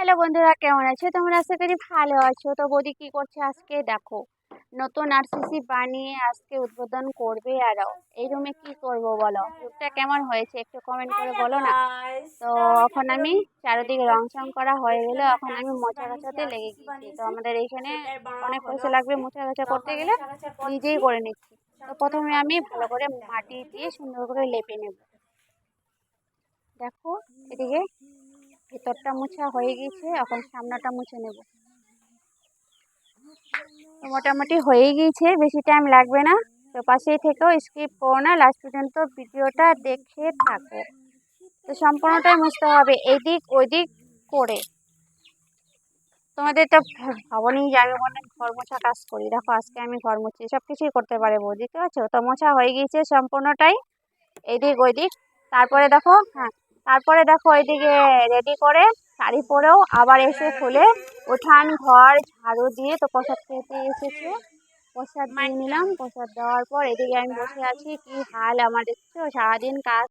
Hello বন্ধুরা, কেমন আছো? তোমরা আশা করি ভালো আছো। তো বৌদি কি করছে আজকে? দেখো, নতুন আরসিসি বানিয়ে আজকে উদ্বোধন করবে আরও এই রুমে কি করব বলো? রুমটা কেমন হয়েছে একটু কমেন্ট করে বলো না? তো এখন আমি চারিদিকে রং চং করা হয়ে গেলে। এখন আমি মোছা গাছাতে লেগে গেছি। তো আমাদের এইখানে অনেক পয়সা লাগবে মোছা গাছা করতে গেলে। নিজেই করে নিচ্ছি। তো প্রথমে আমি ভালো করে মাটি দিয়ে সুন্দর করে লেপে নেব। দেখো, এদিকে ভেতরটা মোছা হয়ে গেছে, এখন সামনাটা মুছে নেব। মোটামুটি হয়ে গিয়েছে বেশি টাইম লাগবে না। তো পাশেই থেকেও স্কিপ করো না লাস্ট পর্যন্ত ভিডিওটা দেখে থাকো। তো সম্পূর্ণটাই মুছতে হবে, এদিক ওইদিক করে। তোমাদের তো ভাবনি যাবে অনেক ঘর মোছা কাজ করি। দেখো, আজকে আমি ঘর মুছি সব কিছুই করতে পারে ঠিক আছে তো মোছা হয়ে গিয়েছে সম্পূর্ণটাই, এদিক ওইদিক তারপরে দেখো হ্যাঁ তারপরে দেখো ওইদিকে রেডি করে শাড়ি পরেও আবার এসে খুলে উঠান, ঘর, ঝাড়ু দিয়ে তো প্রসাদ খেতে এসেছে। প্রসাদ নিয়ে নিলাম, প্রসাদ দেওয়ার পর এদিকে আমি বসে আছি, কি হাল আমার দেখছ? সারাদিন কাজ